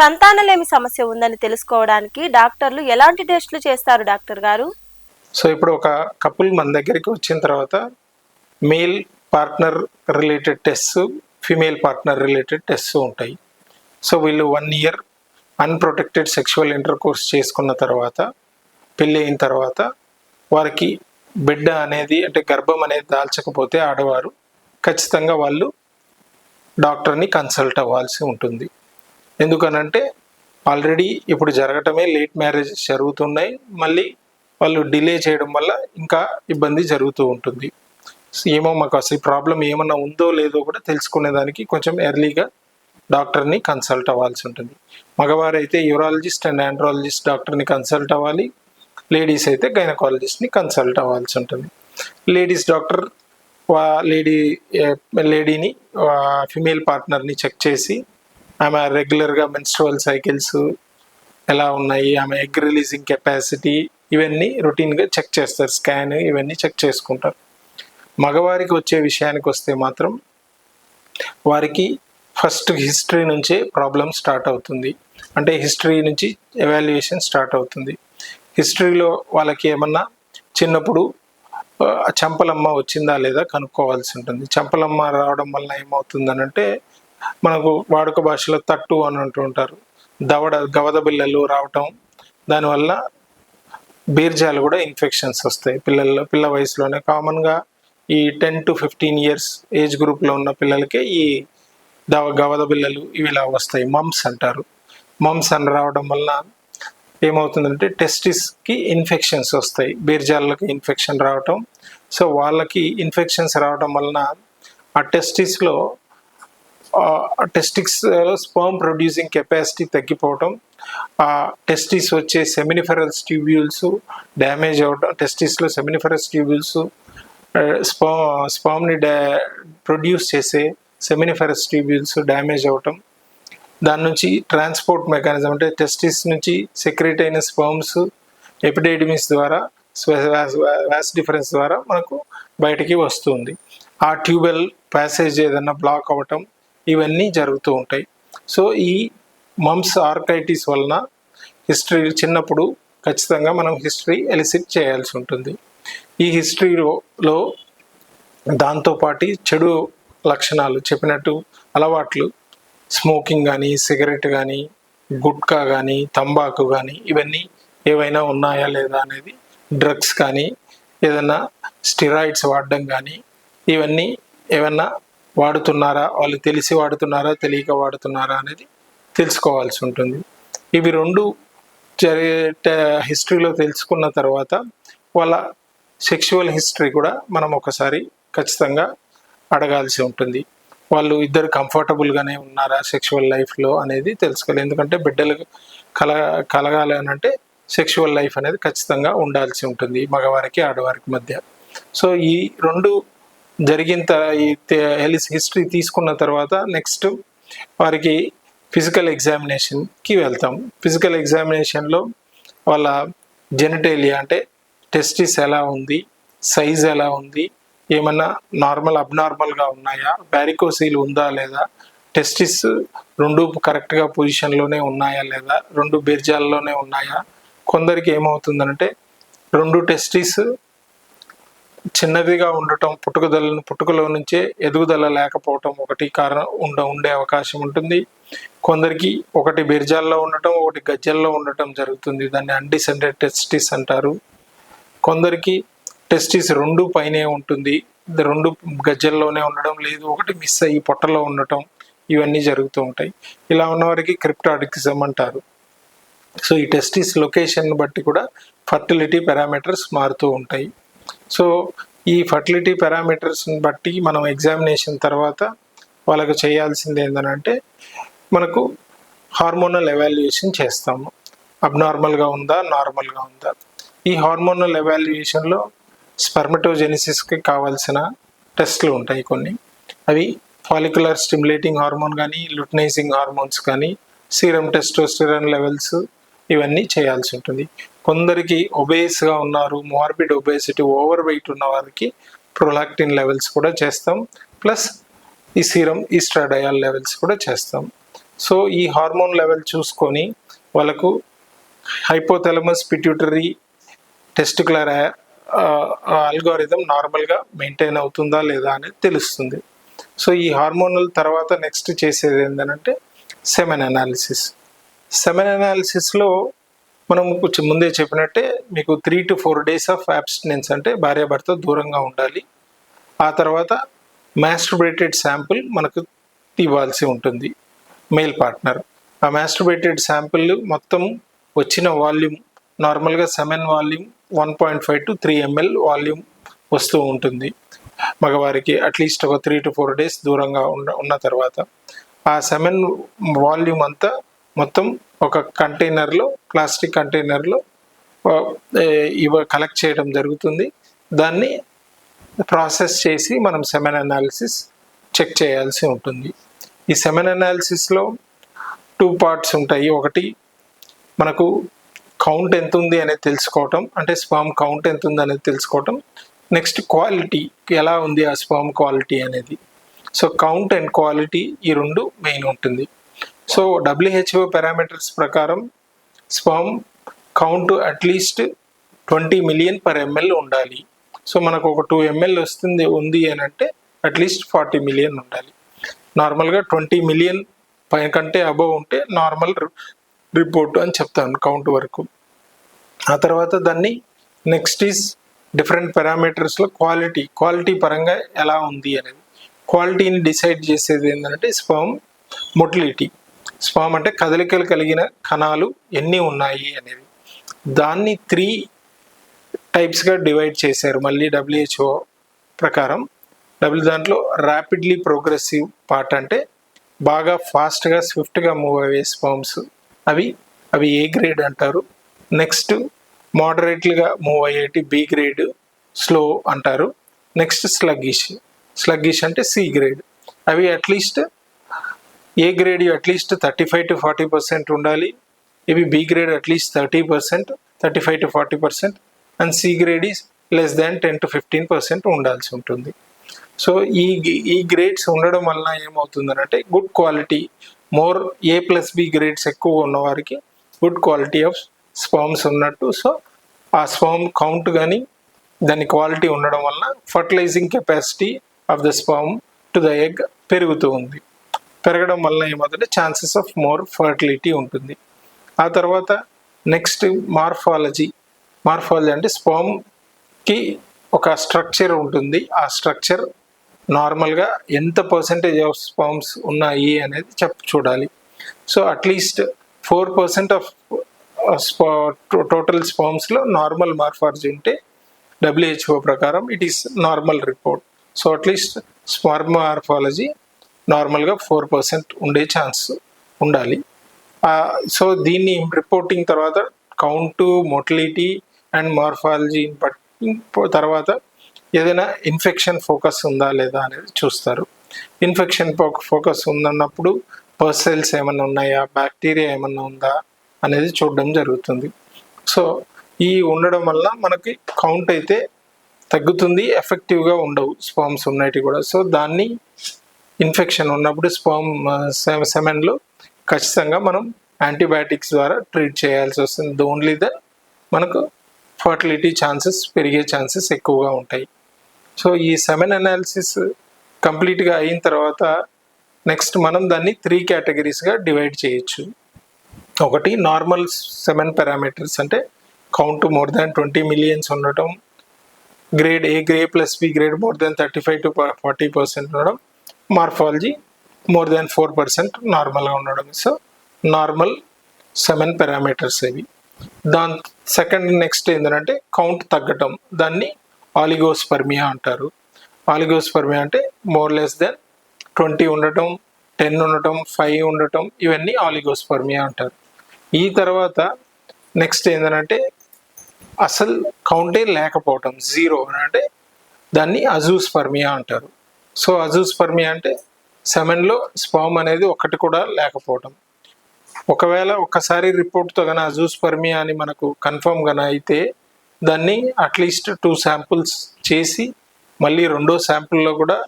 సంతానలేమి సమస్య ఉందని తెలుసుకోవడానికి డాక్టర్లు ఎలాంటి టెస్టులు చేస్తారు డాక్టర్ గారు? సో ఇప్పుడు ఒక కపుల్ మన దగ్గరికి వచ్చిన తర్వాత male partner related test female partner related test ఉంటాయి. సో వీళ్ళు one year unprotected sexual intercourse చేసుకున్న తర్వాత పెళ్ళి అయిన తర్వాత వారికి బిడ్డ అనేది అంటే గర్భం అనేది దాల్చకపోతే ఆడవారు ఖచ్చితంగా వాళ్ళు డాక్టర్ని కన్సల్ట్ అవ్వాల్సి ఉంటుంది. ఎందుకనంటే ఆల్రెడీ ఇప్పుడు జరగటమే లేట్ మ్యారేజ్ జరుగుతున్నాయి. మళ్ళీ వాళ్ళు డిలే చేయడం వల్ల ఇంకా ఇబ్బంది జరుగుతూ ఉంటుంది. సో ఏమో మాకు అసలు ప్రాబ్లం ఏమన్నా ఉందో లేదో కూడా తెలుసుకునేదానికి కొంచెం ఎర్లీగా డాక్టర్ని కన్సల్ట్ అవ్వాల్సి ఉంటుంది. మగవారైతే యూరాలజిస్ట్ అండ్ ఆండ్రాలజిస్ట్ డాక్టర్ని కన్సల్ట్ అవ్వాలి. లేడీస్ అయితే గైనకాలజిస్ట్ని కన్సల్ట్ అవ్వాల్సి ఉంటుంది. లేడీస్ డాక్టర్ వా లేడీ లేడీని ఫిమేల్ పార్ట్నర్ని చెక్ చేసి ఆమె రెగ్యులర్గా మెన్స్ట్రువల్ సైకిల్స్ ఎలా ఉన్నాయి ఆమె ఎగ్ రిలీజింగ్ కెపాసిటీ ఇవన్నీ రొటీన్గా చెక్ చేస్తారు స్కాన్ ఇవన్నీ చెక్ చేసుకుంటారు. మగవారికి వచ్చే విషయానికి వస్తే మాత్రం వారికి ఫస్ట్ హిస్టరీ నుంచే ప్రాబ్లం స్టార్ట్ అవుతుంది. అంటే హిస్టరీ నుంచి ఎవాల్యుయేషన్ స్టార్ట్ అవుతుంది. హిస్టరీలో వాళ్ళకి ఏమన్నా చిన్నప్పుడు చంపలమ్మ వచ్చిందా లేదా కనుక్కోవాల్సి ఉంటుంది. చంపలమ్మ రావడం వల్ల ఏమవుతుందని అంటే మనకు వాడుక భాషలో తట్టు అని అంటూ ఉంటారు. దవడ గవద బిళ్ళలు రావటం దానివల్ల బీర్జాలు కూడా ఇన్ఫెక్షన్స్ వస్తాయి. పిల్లల్లో పిల్ల వయసులోనే. కామన్గా ఈ ten to fifteen years age గ్రూప్లో ఉన్న పిల్లలకే ఈ దవ గవద బిళ్ళలు ఇవి ఇలా వస్తాయి. మమ్స్ అంటారు. మమ్స్ అని రావడం వల్ల ఏమవుతుందంటే టెస్టిస్కి ఇన్ఫెక్షన్స్ వస్తాయి. బీర్జాలకి ఇన్ఫెక్షన్ రావటం. సో వాళ్ళకి ఇన్ఫెక్షన్స్ రావడం వలన ఆ టెస్టిస్లో టెస్టిక్స్ స్పర్మ్ ప్రొడ్యూసింగ్ కెపాసిటీ తగ్గిపోవటం ఆ టెస్టిస్ వచ్చే సెమినిఫెరల్స్ ట్యూబ్యూల్స్ డ్యామేజ్ అవడం టెస్టిస్లో సెమినిఫెరల్స్ ట్యూబ్యూల్స్ స్పా స్పామ్ని డా ప్రొడ్యూస్ చేసే సెమినిఫెరస్ ట్యూబ్యూల్స్ డ్యామేజ్ అవటం. దాని నుంచి ట్రాన్స్పోర్ట్ మెకానిజం అంటే టెస్టిస్ నుంచి సెక్రెట్ అయిన స్పర్మ్స్ ఎపిడైడమిస్ ద్వారా వ్యాస్ డిఫరెన్స్ ద్వారా మనకు బయటికి వస్తుంది. ఆ ట్యూబెల్ ప్యాసేజ్ ఏదన్నా బ్లాక్ అవ్వటం ఇవన్నీ జరుగుతూ ఉంటాయి. సో ఈ మమ్స్ ఆర్కైటిస్ వలన హిస్టరీ చిన్నప్పుడు ఖచ్చితంగా మనం హిస్టరీ ఎలిసిట్ చేయాల్సి ఉంటుంది. ఈ హిస్టరీలో దాంతోపాటి చెడు లక్షణాలు చెప్పినట్టు అలవాట్లు స్మోకింగ్ కానీ సిగరెట్ కానీ గుట్కా కానీ తంబాకు కానీ ఇవన్నీ ఏవైనా ఉన్నాయా లేదా అనేది డ్రగ్స్ కానీ ఏదైనా స్టిరాయిడ్స్ వాడడం కానీ ఇవన్నీ ఏమన్నా వాడుతున్నారా? వాళ్ళు తెలిసి వాడుతున్నారా? తెలియక వాడుతున్నారా అనేది తెలుసుకోవాల్సి ఉంటుంది. ఇవి రెండు జరిగే హిస్టరీలో తెలుసుకున్న తర్వాత వాళ్ళ సెక్షువల్ హిస్టరీ కూడా మనం ఒకసారి ఖచ్చితంగా అడగాల్సి ఉంటుంది. వాళ్ళు ఇద్దరు కంఫర్టబుల్గానే ఉన్నారా సెక్షువల్ లైఫ్లో అనేది తెలుసుకోవాలి. ఎందుకంటే బిడ్డలు కల కలగాలి అని అంటే సెక్షువల్ లైఫ్ అనేది ఖచ్చితంగా ఉండాల్సి ఉంటుంది. మగవారికి ఆడవారికి మధ్య. సో ఈ రెండు జరిగిన ఈ హెల్త్ హిస్టరీ తీసుకున్న తర్వాత నెక్స్ట్ వారికి ఫిజికల్ ఎగ్జామినేషన్కి వెళ్తాం. ఫిజికల్ ఎగ్జామినేషన్లో వాళ్ళ జెనిటేలియా అంటే టెస్టిస్ ఎలా ఉంది సైజ్ ఎలా ఉంది ఏమన్నా నార్మల్ అబ్నార్మల్గా ఉన్నాయా బ్యారికోసీల్ ఉందా లేదా టెస్టిస్ రెండు కరెక్ట్గా పొజిషన్లోనే ఉన్నాయా లేదా రెండు బీర్జాల్లోనే ఉన్నాయా కొందరికి ఏమవుతుందంటే రెండు టెస్టిస్ చిన్నదిగా ఉండటం పుట్టుకదల పుట్టుకలో నుంచే ఎదుగుదల లేకపోవటం ఒకటి కారణం ఉండ ఉండే అవకాశం ఉంటుంది. కొందరికి ఒకటి బిర్జాల్లో ఉండటం ఒకటి గజ్జల్లో ఉండటం జరుగుతుంది. దాన్ని అన్డిసెండెడ్ టెస్టిస్ అంటారు. కొందరికి టెస్టిస్ రెండు పైనే ఉంటుంది. రెండు గజ్జల్లోనే ఉండడం లేదు. ఒకటి మిస్ అయ్యి పొట్టలో ఉండటం ఇవన్నీ జరుగుతూ ఉంటాయి. ఇలా ఉన్న వారికి క్రిప్టాడిక్సిజం అంటారు. సో ఈ టెస్టిస్ లొకేషన్ బట్టి కూడా ఫర్టిలిటీ పారామీటర్స్ మారుతూ ఉంటాయి. సో ఈ ఫర్టిలిటీ పారామీటర్స్ని బట్టి మనం ఎగ్జామినేషన్ తర్వాత వాళ్ళకు చేయాల్సింది ఏంటంటే మనకు హార్మోనల్ ఎవాల్యుయేషన్ చేస్తాము. అబ్నార్మల్గా ఉందా? నార్మల్గా ఉందా? ఈ హార్మోనల్ ఎవాల్యుయేషన్లో స్పెర్మటోజెనిసిస్కి కావాల్సిన టెస్ట్లు ఉంటాయి కొన్ని. అవి ఫాలిక్యులర్ స్టిమ్యులేటింగ్ హార్మోన్ కానీ లుటనైజింగ్ హార్మోన్స్ కానీ సీరం టెస్టోస్టెరాన్ లెవెల్స్ ఇవన్నీ చేయాల్సి ఉంటుంది. కొందరికి ఒబేస్గా ఉన్నారు మార్బిడ్ ఒబేసిటీ ఓవర్ వెయిట్ ఉన్న వారికి ప్రొలాక్టిన్ లెవెల్స్ కూడా చేస్తాం. ప్లస్ ఈ సీరం ఈస్ట్రాడయాల్ లెవెల్స్ కూడా చేస్తాం. సో ఈ హార్మోన్ లెవెల్ చూసుకొని వాళ్ళకు హైపోథెలమస్ పిట్యూటరీ టెస్టికులర్ అల్గోరిథం నార్మల్గా మెయింటైన్ అవుతుందా లేదా అనేది తెలుస్తుంది. సో ఈ హార్మోనల్ తర్వాత నెక్స్ట్ చేసేది ఏంటంటే సెమెన్ అనాలిసిస్ సెమెన్ అనాలిసిస్లో మనం కొంచెం ముందే చెప్పినట్టే మీకు three to four days of abstinence అంటే భార్యాభర్త దూరంగా ఉండాలి. ఆ తర్వాత మ్యాస్ట్రుబేటెడ్ శాంపుల్ మనకు ఇవ్వాల్సి ఉంటుంది. మేల్ పార్ట్నర్ ఆ మ్యాస్ట్రుబేటెడ్ శాంపుల్ మొత్తం వచ్చిన వాల్యూమ్ నార్మల్గా semen volume one point five to three ML volume వస్తూ ఉంటుంది. మగవారికి అట్లీస్ట్ ఒక త్రీ టు ఫోర్ డేస్ దూరంగా ఉన్న ఉన్న తర్వాత ఆ సెమెన్ వాల్యూమ్ అంతా మొత్తం ఒక కంటైనర్లో ప్లాస్టిక్ కంటైనర్లో ఇవ కలెక్ట్ చేయడం జరుగుతుంది. దాన్ని ప్రాసెస్ చేసి మనం సెమెన్ అనాలిసిస్ చెక్ చేయాల్సి ఉంటుంది. ఈ సెమెన్ అనాలిసిస్లో టూ పార్ట్స్ ఉంటాయి. ఒకటి మనకు కౌంట్ ఎంత ఉంది అనేది తెలుసుకోవటం అంటే స్పామ్ కౌంట్ ఎంత ఉంది అనేది తెలుసుకోవటం. నెక్స్ట్ క్వాలిటీ ఎలా ఉంది ఆ స్పామ్ క్వాలిటీ అనేది. సో కౌంట్ అండ్ క్వాలిటీ ఈ రెండు మెయిన్ ఉంటుంది. సో డబ్ల్యూహెచ్ఓ పారామీటర్స్ ప్రకారం sperm count at least twenty million per ML ఉండాలి. సో మనకు ఒక టూ ఎంఎల్ వస్తుంది ఉంది అని అంటే అట్లీస్ట్ ఫార్టీ మిలియన్ ఉండాలి. నార్మల్గా ట్వంటీ మిలియన్ పైన కంటే అబవ్ ఉంటే నార్మల్ రిపోర్ట్ అని చెప్తాను కౌంట్ వరకు. ఆ తర్వాత దాన్ని నెక్స్ట్ ఈస్ డిఫరెంట్ పారామీటర్స్లో క్వాలిటీ క్వాలిటీ పరంగా ఎలా ఉంది అనేది. క్వాలిటీని డిసైడ్ చేసేది ఏంటంటే స్పర్మ్ మొటిలిటీ స్పామ్ అంటే కదలికలు కలిగిన కణాలు ఎన్ని ఉన్నాయి అనేది దాన్ని త్రీ టైప్స్గా డివైడ్ చేశారు మళ్ళీ డబ్ల్యూహెచ్ఓ ప్రకారం. డబ్ల్యూ దాంట్లో ర్యాపిడ్లీ ప్రోగ్రెసివ్ పార్ట్ అంటే బాగా ఫాస్ట్గా స్విఫ్ట్గా మూవ్ అయ్యే స్పామ్స్ అవి అవి ఏ గ్రేడ్ అంటారు? నెక్స్ట్ మోడరేట్లుగా మూవ్ అయ్యేటి బి గ్రేడ్ స్లో అంటారు. నెక్స్ట్ స్లగ్గిష్ స్లగ్గిష్ అంటే సి గ్రేడ్ అవి at least A grade at least thirty five to forty percent ఉండాలి. ఇవి B grade at least thirty percent thirty five to forty percent and C grade is less than ten to fifteen percent ఉండాల్సి ఉంటుంది. So ఈ ఈ grades ఉండడం వలన ఏమవుతుందనంటే good quality more A plus B grades ఎక్కువ ఉన్న వారికి గుడ్ క్వాలిటీ ఆఫ్ స్పామ్స్ ఉన్నట్టు. సో ఆ స్పామ్ కౌంట్ కానీ దాని క్వాలిటీ ఉండడం వలన fertilising capacity of the sperm to the egg పెరుగుతూ ఉంది. పెరగడం వలన ఏమవుతుందంటే ఛాన్సెస్ ఆఫ్ మోర్ ఫర్టిలిటీ ఉంటుంది. ఆ తర్వాత నెక్స్ట్ మార్ఫాలజీ మార్ఫాలజీ అంటే స్పామ్కి ఒక స్ట్రక్చర్ ఉంటుంది. ఆ స్ట్రక్చర్ నార్మల్గా ఎంత పర్సెంటేజ్ ఆఫ్ స్పామ్స్ ఉన్నాయి అనేది చెప్ చూడాలి. So at least four percent of total స్పామ్స్లో normal morphology ఉంటే డబ్ల్యూహెచ్ఓ ప్రకారం it is normal report so at least sperm morphology నార్మల్గా ఫోర్ పర్సెంట్ ఉండే ఛాన్స్ ఉండాలి. సో దీన్ని రిపోర్టింగ్ తర్వాత కౌంటు మోటిలిటీ అండ్ మార్ఫాలజీ బట్టి తర్వాత ఏదైనా ఇన్ఫెక్షన్ ఫోకస్ ఉందా లేదా అనేది చూస్తారు. ఇన్ఫెక్షన్ ఫోకస్ ఉందన్నప్పుడు పర్సెల్స్ ఏమైనా ఉన్నాయా? బ్యాక్టీరియా ఏమన్నా ఉందా? అనేది చూడడం జరుగుతుంది. సో ఈ ఉండడం వల్ల మనకి కౌంట్ అయితే తగ్గుతుంది ఎఫెక్టివ్గా ఉండవు స్పామ్స్ ఉన్నాయి కూడా. సో దాన్ని ఇన్ఫెక్షన్ ఉన్నప్పుడు స్పామ్ సెమెన్లో ఖచ్చితంగా మనం యాంటీబయాటిక్స్ ద్వారా ట్రీట్ చేయాల్సి వస్తుంది. ఓన్లీ ద మనకు ఫర్టిలిటీ ఛాన్సెస్ పెరిగే ఛాన్సెస్ ఎక్కువగా ఉంటాయి. సో ఈ సెమెన్ అనాలిసిస్ కంప్లీట్గా అయిన తర్వాత నెక్స్ట్ మనం దాన్ని త్రీ కేటగిరీస్గా డివైడ్ చేయొచ్చు. ఒకటి నార్మల్ సెమెన్ పారామీటర్స్ అంటే count more than twenty millions ఉండటం grade A grade plus B grade more than thirty five to forty percent ఉండడం morphology more than four percent నార్మల్గా ఉండడం. సో నార్మల్ సెవెన్ పారామీటర్స్ ఇవి. దాని second next ఏంటంటే count తగ్గటం. దాన్ని ఆలిగోస్పర్మియా అంటారు. ఆలిగోస్పర్మియా అంటే మోర్ లెస్ దెన్ ట్వంటీ ఉండటం టెన్ ఉండటం ఫైవ్ ఉండటం ఇవన్నీ ఆలిగోస్పర్మియా అంటారు. ఈ తర్వాత నెక్స్ట్ ఏంటంటే అసలు కౌంటే లేకపోవటం జీరో అని అంటే దాన్ని అజూస్పర్మియా అంటారు. సో అజూస్పర్మి అంటే సెమెన్లో స్పామ్ అనేది ఒకటి కూడా లేకపోవటం. ఒకవేళ ఒక్కసారి రిపోర్ట్తో కానీ అజూస్పర్మి అని మనకు కన్ఫర్మ్ గాన అయితే దాన్ని అట్లీస్ట్ టూ శాంపుల్స్ చేసి మళ్ళీ రెండో శాంపుల్లో కూడా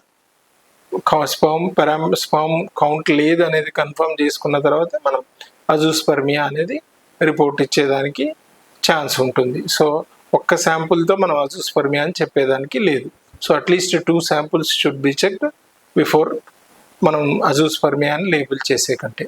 స్పామ్ పెరామ్ స్పామ్ కౌంట్ లేదు అనేది కన్ఫర్మ్ చేసుకున్న తర్వాత మనం అజూస్పర్మియా అనేది రిపోర్ట్ ఇచ్చేదానికి ఛాన్స్ ఉంటుంది. సో ఒక్క శాంపుల్తో మనం అజూస్పర్మియా అని చెప్పేదానికి లేదు. So at least two samples should be checked before మనం అజూస్పర్మియా అని లేబుల్ చేసే కంటే